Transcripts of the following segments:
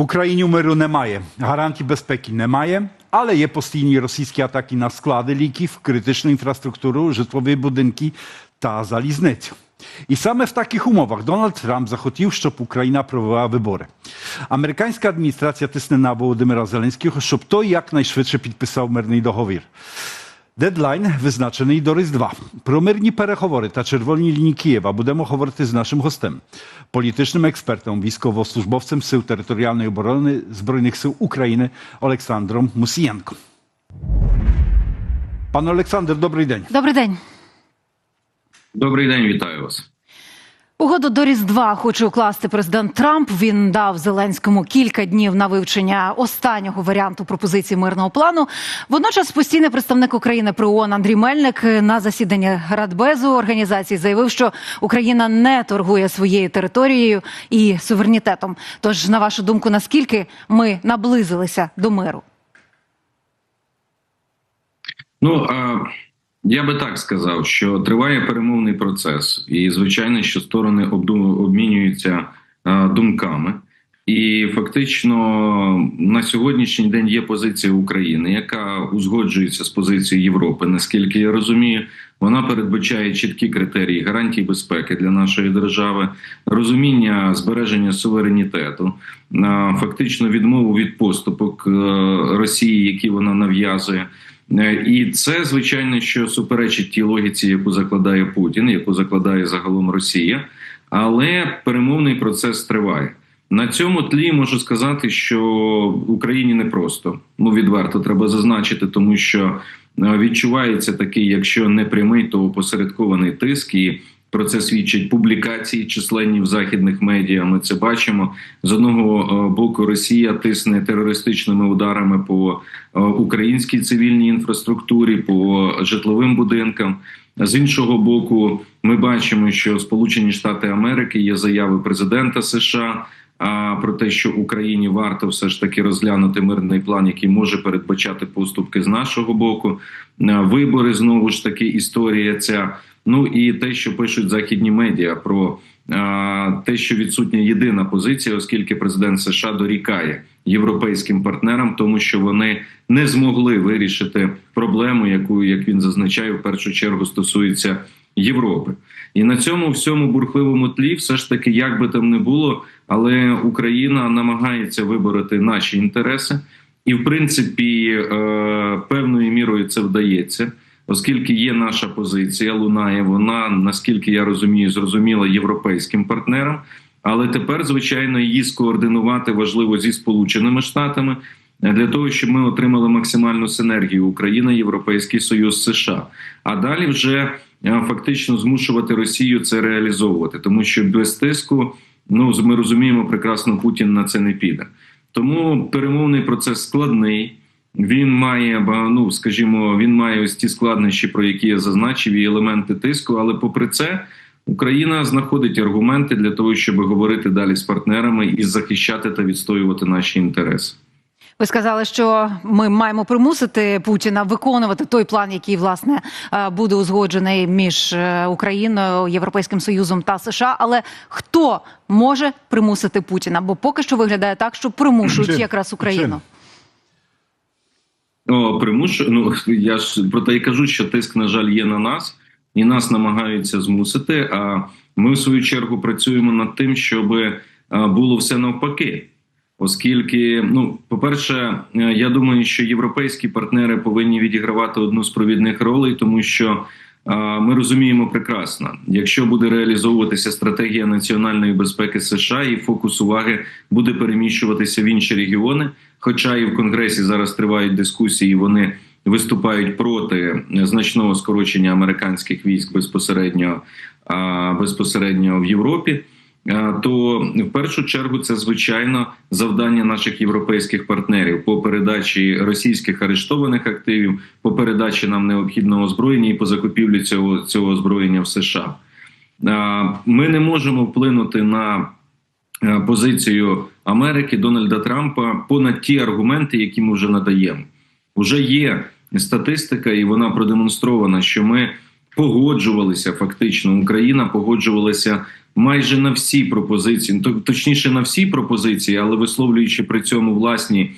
В Україні миру немає, гарантій безпеки немає, але є постійні російські атаки на склади ліків, критичну інфраструктуру, житлові будинки та залізницю. І саме в таких умовах Дональд Трамп захотів, щоб Україна провела вибори. Американська адміністрація тисне на Володимира Зеленського, щоб той якнайшвидше підписав мирний договір. Дедлайн визначений до Різдва. Про мирні переговори та червоні лінії Києва будемо говорити з нашим гостем, політичним експертом, військовослужбовцем Сил територіальної оборони Збройних сил України Олександром Мусієнком. Пане Олександр, добрий день. Добрий день. Добрий день, вітаю вас. Угоду до Різдва хоче укласти президент Трамп. Він дав Зеленському кілька днів на вивчення останнього варіанту пропозиції мирного плану. Водночас, постійний представник України при ООН Андрій Мельник на засіданні Радбезу організації заявив, що Україна не торгує своєю територією і суверенітетом. Тож, на вашу думку, наскільки ми наблизилися до миру? Ну а я би так сказав, що триває перемовний процес, і звичайно, що сторони обмінюються думками. І фактично на сьогоднішній день є позиція України, яка узгоджується з позицією Європи. Наскільки я розумію, вона передбачає чіткі критерії гарантій безпеки для нашої держави, розуміння збереження суверенітету, фактично відмову від поступок е, Росії, які вона нав'язує. Е, І це звичайно, що суперечить тій логіці, яку закладає Путін, яку закладає загалом Росія, але перемовний процес триває. На цьому тлі можу сказати, що Україні непросто. Ну відверто треба зазначити, тому що е, відчувається такий, якщо не прямий, то опосередкований тиск і. Про це свідчать публікації численні в західних медіа. Ми це бачимо з одного е, боку. Росія тисне терористичними ударами по е, українській цивільній інфраструктурі, по житловим будинкам. З іншого боку, ми бачимо, що Сполучені Штати Америки є заяви президента США. А про те, що Україні варто все ж таки розглянути мирний план, який може передбачати поступки з нашого боку, Е, вибори знову ж таки історія ця. Ну і те, що пишуть західні медіа про а, те, що відсутня єдина позиція, оскільки президент США дорікає європейським партнерам, тому що вони не змогли вирішити проблему, яку як він зазначає, в першу чергу стосується Європи. І на цьому всьому бурхливому тлі, все ж таки, як би там не було, але Україна намагається вибороти наші інтереси, і в принципі е, певною мірою це вдається. Оскільки є наша позиція, лунає вона, наскільки я розумію, зрозуміла європейським партнерам. Але тепер, звичайно, її скоординувати важливо зі сполученими штатами для того, щоб ми отримали максимальну синергію Україна, Європейський Союз, США. А далі вже е, фактично змушувати Росію це реалізовувати, тому що без тиску, ну ми розуміємо, прекрасно Путін на це не піде. Тому перемовний процес складний. Він має ну, скажімо, він має ось ті складнощі, про які я зазначив, і елементи тиску. Але попри це, Україна знаходить аргументи для того, щоб говорити далі з партнерами і захищати та відстоювати наші інтереси. Ви сказали, що ми маємо примусити Путіна виконувати той план, який власне е, буде узгоджений між е, Україною, Європейським Союзом та США. Але хто може примусити Путіна? Бо поки що виглядає так, що примушують якраз Україну. О, примушу. Ну я ж про те кажу, що тиск, на жаль, є на нас, і нас намагаються змусити. А ми в свою чергу працюємо над тим, щоб е, було все навпаки. Оскільки, ну, по-перше, е, я думаю, що європейські партнери повинні відігравати одну з провідних ролей, тому що е, ми розуміємо прекрасно, якщо буде реалізовуватися стратегія національної безпеки США, і фокус уваги буде переміщуватися в інші регіони. Хоча і в Конгресі зараз тривають дискусії, вони виступають проти значного скорочення американських військ безпосередньо безпосередньо в Європі. А, То в першу чергу це звичайно завдання наших європейських партнерів по передачі російських арештованих активів, по передачі нам необхідного озброєння і по закупівлі цього, цього озброєння в США. Ми не можемо вплинути на е, позицію Америки Дональда Трампа понад ті аргументи, які ми вже надаємо. Уже є статистика, і вона продемонстрована, що ми погоджувалися фактично. Україна погоджувалася майже на всі пропозиції, ну, точніше на всі пропозиції, але висловлюючи при цьому власні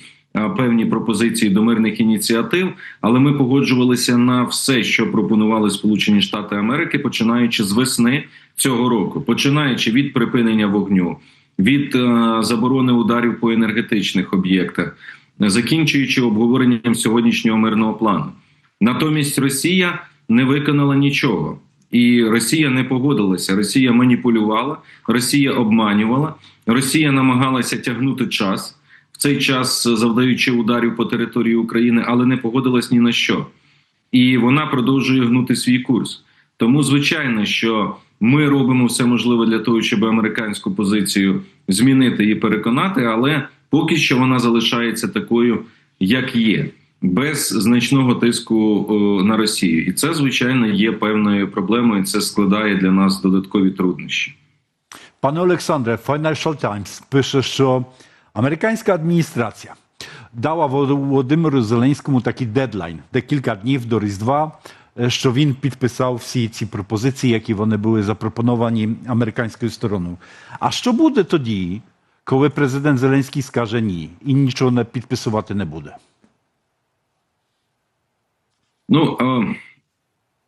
певні пропозиції до мирних ініціатив. Але ми погоджувалися на все, що пропонували Сполучені Штати Америки, починаючи з весни цього року, починаючи від припинення вогню, від е, заборони ударів по енергетичних об'єктах, закінчуючи обговоренням сьогоднішнього мирного плану. Натомість Росія не виконала нічого. І Росія не погодилася. Росія маніпулювала, Росія обманювала, Росія намагалася тягнути час в цей час, завдаючи ударів по території України, але не погодилась ні на що. І вона продовжує гнути свій курс. Тому, звичайно, що ми робимо все можливе для того, щоб американську позицію змінити і переконати, але поки що вона залишається такою, як є, без значного тиску на Росію. І це, звичайно, є певною проблемою. Це складає для нас додаткові труднощі. Panie Aleksandrze, Financial Times pisze, що американська адміністрація дала Володимиру Зеленському такий дедлайн, декілька днів до Різдва, е, що він підписав всі ці пропозиції, які вони були запропоновані американською стороною. А що буде тоді, коли президент Зеленський скаже ні і нічого не підписувати не буде? Ну,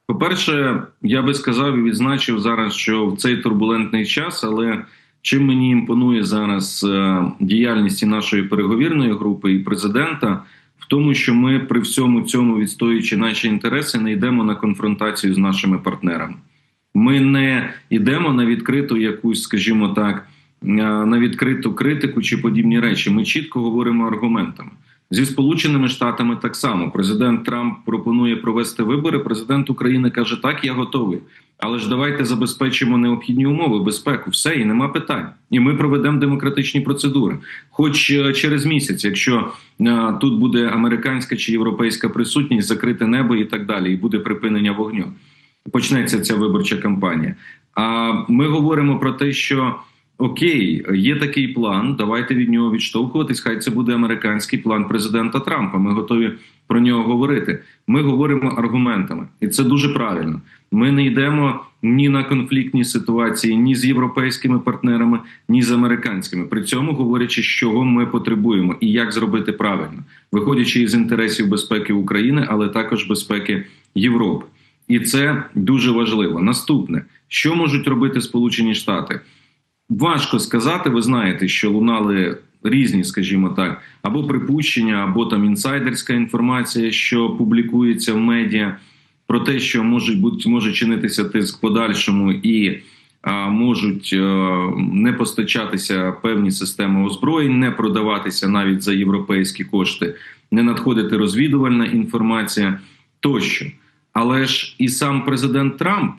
по-перше, я би сказав і відзначив зараз, що в цей турбулентний час, але чим мені імпонує зараз е, діяльність нашої переговірної групи і президента, в тому, що ми при всьому цьому, відстоюючи наші інтереси, не йдемо на конфронтацію з нашими партнерами. Ми не йдемо на відкриту якусь, скажімо так, е, на відкриту критику чи подібні речі. Ми чітко говоримо аргументами. Зі Сполученими Штатами так само президент Трамп пропонує провести вибори. Президент України каже: Так, я готовий. Але ж давайте забезпечимо необхідні умови, безпеку, все і нема питань. І ми проведемо демократичні процедури. Хоч е, через місяць, якщо е, тут буде американська чи європейська присутність, закрите небо і так далі, і буде припинення вогню. Почнеться ця виборча кампанія. А ми говоримо про те, що окей, є такий план. Давайте від нього відштовхуватись. Хай це буде американський план президента Трампа. Ми готові про нього говорити. Ми говоримо аргументами, і це дуже правильно. Ми не йдемо ні на конфліктні ситуації, ні з європейськими партнерами, ні з американськими. При цьому говорячи, чого ми потребуємо і як зробити правильно, виходячи із інтересів безпеки України, але також безпеки Європи. І це дуже важливо. Наступне, що можуть робити Сполучені Штати? Важко сказати. Ви знаєте, що лунали різні, скажімо так, або припущення, або там інсайдерська інформація, що публікується в медіа, про те, що може бути може чинитися тиск подальшому і а, можуть а, не постачатися певні системи озброєнь, не продаватися навіть за європейські кошти, не надходити розвідувальна інформація тощо. Але ж і сам президент Трамп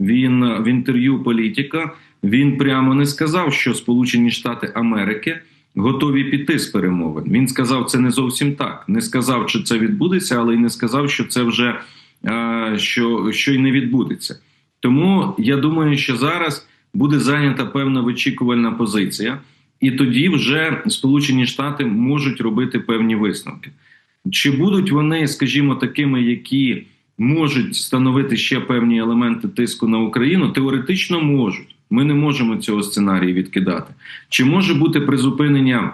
він в інтерв'ю політика він прямо не сказав, що Сполучені Штати Америки готові піти з перемовин. Він сказав, це не зовсім так. Не сказав, що це відбудеться, але й не сказав, що це вже е, що, що й не відбудеться. Тому я думаю, що зараз буде зайнята певна вичікувальна позиція, і тоді вже Сполучені Штати можуть робити певні висновки. Чи будуть вони, скажімо, такими, які можуть становити ще певні елементи тиску на Україну? Теоретично можуть. Ми не можемо цього сценарію відкидати. Чи може бути призупинення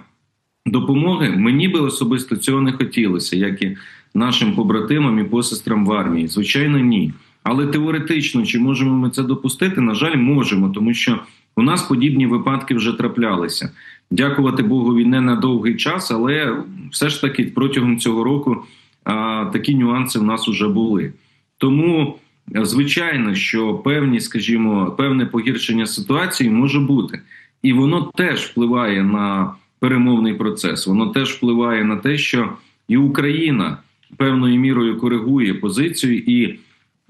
допомоги? Мені би особисто цього не хотілося, як і нашим побратимам і посестрам в армії. Звичайно, ні. Але теоретично, чи можемо ми це допустити? На жаль, можемо, тому що у нас подібні випадки вже траплялися. Дякувати Богові не на довгий час, але все ж таки протягом цього року а, такі нюанси в нас вже були. Тому. Звичайно, що певні, скажімо, певне погіршення ситуації може бути, і воно теж впливає на перемовний процес. Воно теж впливає на те, що і Україна певною мірою коригує позицію, і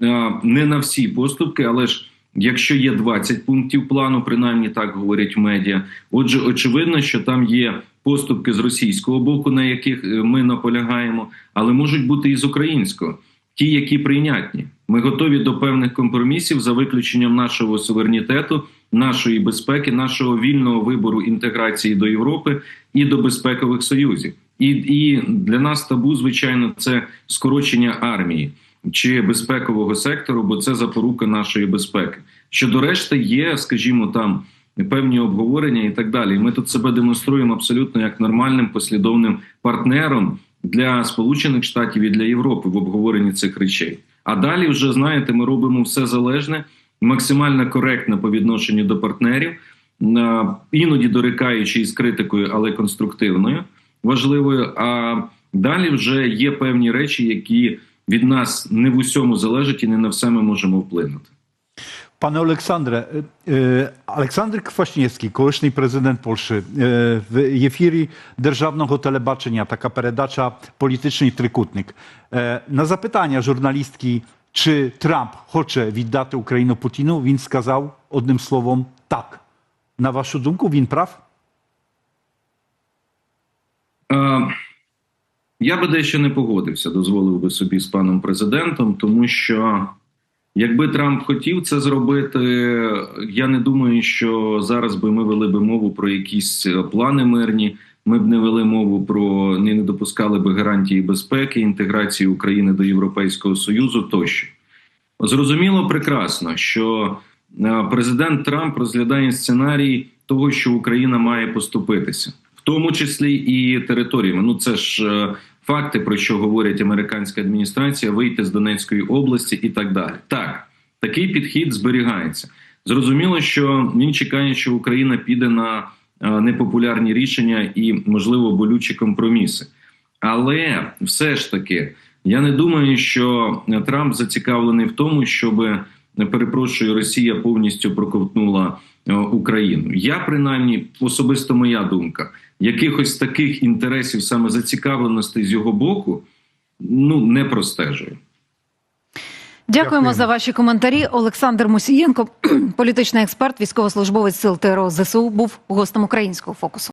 е, не на всі поступки, але ж якщо є 20 пунктів плану, принаймні так говорять медіа. Отже, очевидно, що там є поступки з російського боку, на яких ми наполягаємо, але можуть бути і з українського, ті, які прийнятні. Ми готові до певних компромісів за виключенням нашого суверенітету, нашої безпеки, нашого вільного вибору інтеграції до Європи і до безпекових союзів. І, і для нас табу, звичайно, це скорочення армії. чи безпекового сектору, бо це запорука нашої безпеки. Щодо решти, є, скажімо, там певні обговорення і так далі. Ми тут себе демонструємо абсолютно як нормальним послідовним партнером для Сполучених Штатів і для Європи в обговоренні цих речей. А далі, вже знаєте, ми робимо все залежне, максимально коректне по відношенню до партнерів, іноді дорікаючи із критикою, але конструктивною, важливою. А далі вже є певні речі, які від нас не в усьому залежать і не на все ми можемо вплинути. Panie Aleksandrze, e, e, Aleksander Kwaśniewski, колишній президент Польщі, e, в ефірі Державного телебачення така передача Політичний трикутник. На запитання журналістки, чи Трамп хоче віддати Україну Путіну, він сказав одним словом так. На вашу думку, він прав? Е, Я би дещо не погодився, дозволив би собі з паном президентом, тому що якби Трамп хотів це зробити, я не думаю, що зараз би ми вели би мову про якісь е, плани мирні. Ми б не вели мову про не, допускали би гарантії безпеки, інтеграції України до Європейського Союзу тощо. Зрозуміло прекрасно, що е, президент Трамп розглядає сценарій того, що Україна має поступитися, в тому числі і територіями. Ну це ж е, факти, про що говорять американська адміністрація, вийти з Донецької області і так далі. Так, такий підхід зберігається. Зрозуміло, що він чекає, що Україна піде на е, непопулярні рішення і, можливо, болючі компроміси. Але все ж таки, я не думаю, що Трамп зацікавлений в тому, щоб перепрошую, Росія повністю проковтнула е, Україну. Я принаймні особисто моя думка, якихось таких інтересів, саме зацікавленостей з його боку, ну не простежує. Дякуємо Дякуємо. за ваші коментарі. Олександр Мусієнко, політичний експерт, військовослужбовець сил ТРО ЗСУ, був гостем українського фокусу.